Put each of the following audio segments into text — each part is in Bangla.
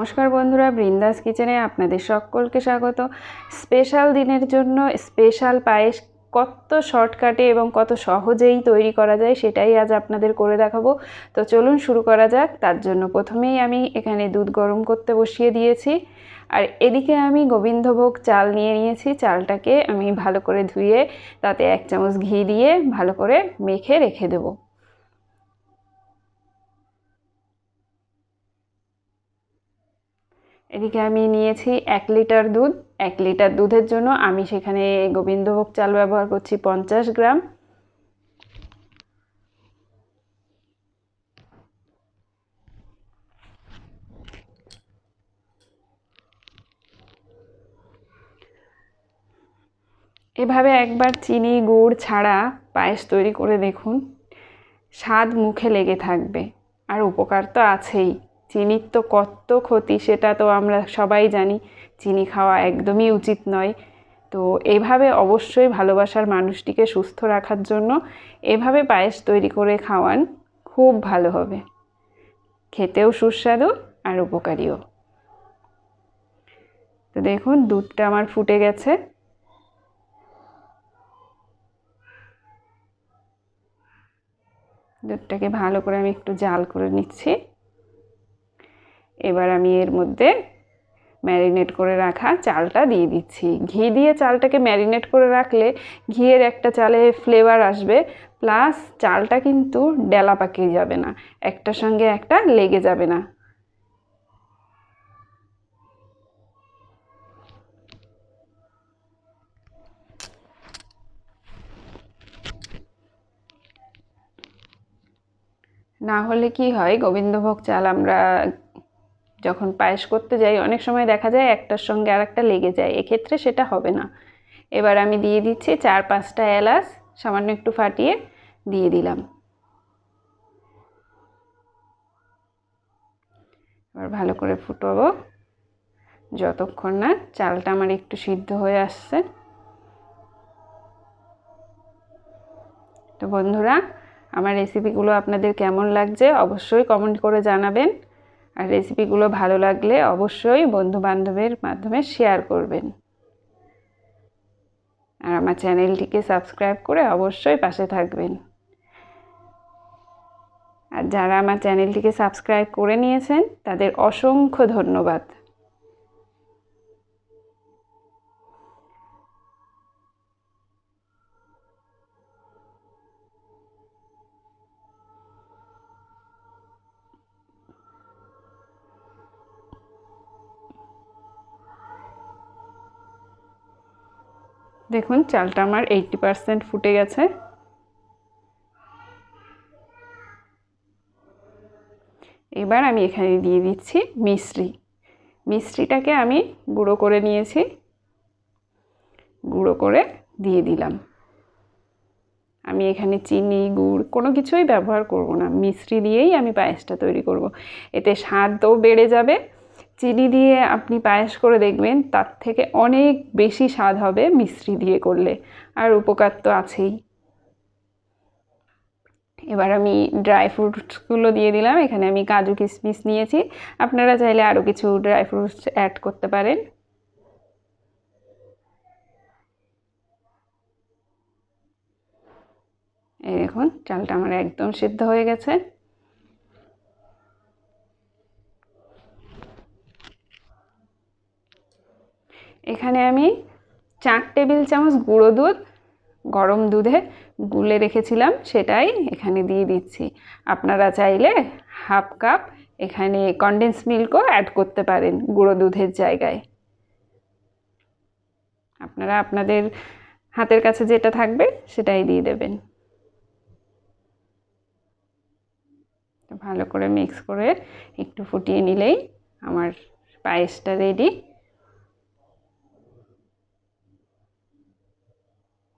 নমস্কার বন্ধুরা, বৃন্দাস কিচেনে আপনাদের সকলকে স্বাগত। স্পেশাল দিনের জন্য স্পেশাল পায়েস কত শর্টকাটে এবং কত সহজেই তৈরি করা যায় সেটাই আজ আপনাদের করে দেখাবো। তো চলুন শুরু করা যাক। তার জন্য প্রথমেই আমি এখানে দুধ গরম করতে বসিয়ে দিয়েছি। আর এদিকে আমি গোবিন্দভোগ চাল নিয়ে নিয়েছি। চালটাকে আমি ভালো করে ধুয়ে তাতে এক চামচ ঘি দিয়ে ভালো করে মেখে রেখে দেবো। এদিকে আমি নিয়েছি এক লিটার দুধ। এক লিটার দুধের জন্য আমি সেখানে গোবিন্দভোগ চাল ব্যবহার করছি পঞ্চাশ গ্রাম। এভাবে একবার চিনি, গুড় ছাড়া পায়েস তৈরি করে দেখুন। স্বাদ মুখে লেগে থাকবে। আর উপকার তো আছেই। চিনির তো কত ক্ষতি, সেটা তো আমরা সবাই জানি। চিনি খাওয়া একদমই উচিত নয়। তো এভাবে অবশ্যই ভালোবাসার মানুষটিকে সুস্থ রাখার জন্য এভাবে পায়েস তৈরি করে খাওয়ান খুব ভালো হবে। খেতেও সুস্বাদু আর উপকারীও। তো দেখুন, দুধটা আমার ফুটে গেছে। দুধটাকে ভালো করে আমি একটু জাল করে নিচ্ছি। এবার আমি এর মধ্যে ম্যারিনেট করে রাখা চালটা দিয়ে দিচ্ছি। ঘি দিয়ে চালটাকে ম্যারিনেট করে রাখলে ঘিয়ের একটা চালে ফ্লেভার আসবে প্লাস চালটা কিন্তু ডেলা পাকিয়ে যাবে না, একটার সঙ্গে একটা লেগে যাবে না। না হলে কি হয়, গোবিন্দভোগ চাল আমরা যখন পায়েস করতে যাই, অনেক সময় দেখা যায় একটার সঙ্গে আর একটা লেগে যায়, এক্ষেত্রে সেটা হবে না। এবার আমি দিয়ে দিচ্ছি চার পাঁচটা এলাচ, সামান্য একটু ফাটিয়ে দিয়ে দিলাম। এবার ভালো করে ফুটোবো। যতক্ষণ না চালটা আমার একটু সিদ্ধ হয়ে আসছে। তো বন্ধুরা, আমার রেসিপিগুলো আপনাদের কেমন লাগছে অবশ্যই কমেন্ট করে জানাবেন। আর রেসিপিগুলো ভালো লাগলে অবশ্যই বন্ধু বান্ধবের মাধ্যমে শেয়ার করবেন। আর আমার চ্যানেলটিকে সাবস্ক্রাইব করে অবশ্যই পাশে থাকবেন। আর যারা আমার চ্যানেলটিকে সাবস্ক্রাইব করে নিয়েছেন, তাদের অসংখ্য ধন্যবাদ। দেখুন, চালটা আমার এইটটি পারসেন্ট ফুটে গেছে। এবার আমি এখানে দিয়ে দিচ্ছি মিশ্রি। মিশ্রিটাকে আমি গুঁড়ো করে নিয়েছি। গুঁড়ো করে দিয়ে দিলাম। আমি এখানে চিনি, গুড়, কোনো কিছুই ব্যবহার করব না। মিশ্রি দিয়েই আমি পায়েসটা তৈরি করব। এতে স্বাদও বেড়ে যাবে চিনি দিয়ে আপনি পায়েস করে দেখবেন তার থেকে অনেক বেশি স্বাদ হবে মিশ্রি দিয়ে করলে। আর উপকার তো আছেই। এবার আমি ড্রাই ফ্রুটসগুলো দিয়ে দিলাম। এখানে আমি কাজু কিশমিশ নিয়েছি। আপনারা চাইলে আরও কিছু ড্রাই ফ্রুটস অ্যাড করতে পারেন। এই দেখুন, চালটা আমার একদম সিদ্ধ হয়ে গেছে। এখানে আমি চার টেবিল চামচ গুঁড়ো দুধ, গরম দুধে গুলে রেখেছিলাম, সেটাই এখানে দিয়ে দিচ্ছি। আপনারা চাইলে হাফ কাপ এখানে কনডেন্স মিল্কও অ্যাড করতে পারেন গুঁড়ো দুধের জায়গায়। আপনারা আপনাদের হাতের কাছে যেটা থাকবে সেটাই দিয়ে দেবেন। ভালো করে মিক্স করে একটু ফুটিয়ে নিলেই আমার পায়েসটা রেডি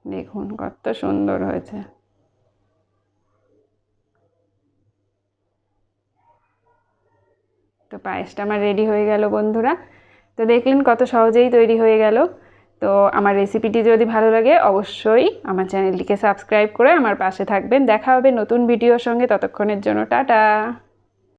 দেখুন, কত সুন্দর হয়েছে। তো পায়েসটা আমার রেডি হয়ে গেল বন্ধুরা। তো দেখলেন কত সহজেই তৈরি হয়ে গেল। তো আমার রেসিপিটি যদি ভালো লাগে, অবশ্যই আমার চ্যানেলটিকে সাবস্ক্রাইব করে আমার পাশে থাকবেন। দেখা হবে নতুন ভিডিওর সঙ্গে। ততক্ষণের জন্য টাটা!